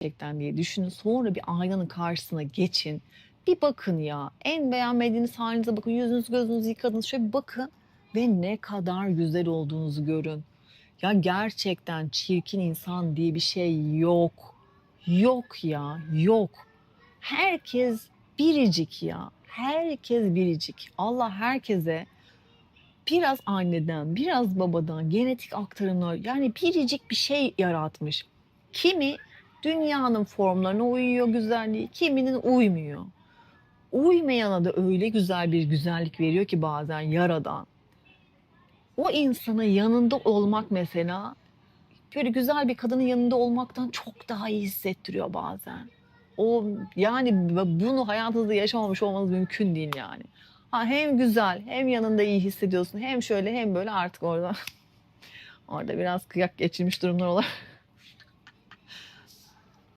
gerçekten diye düşünün. Sonra bir aynanın karşısına geçin. Bir bakın ya. En beğenmediğiniz halinize bakın. Yüzünüz gözünüzü yıkadınız. Şöyle bir bakın. Ve ne kadar güzel olduğunuzu görün. Ya gerçekten çirkin insan diye bir şey yok. Yok ya, yok. Herkes biricik ya. Herkes biricik. Allah herkese biraz anneden, biraz babadan genetik aktarımlar yani biricik bir şey yaratmış. Kimi dünyanın formlarına uyuyor güzelliği, kiminin uymuyor. Uymayana da öyle güzel bir güzellik veriyor ki bazen yaradan. O insanın yanında olmak mesela böyle güzel bir kadının yanında olmaktan çok daha iyi hissettiriyor bazen. O yani bunu hayatınızda yaşamamış olmanız mümkün değil yani. Ha, hem güzel hem yanında iyi hissediyorsun hem şöyle hem böyle artık orada orada biraz kıyak geçirmiş durumlar olarak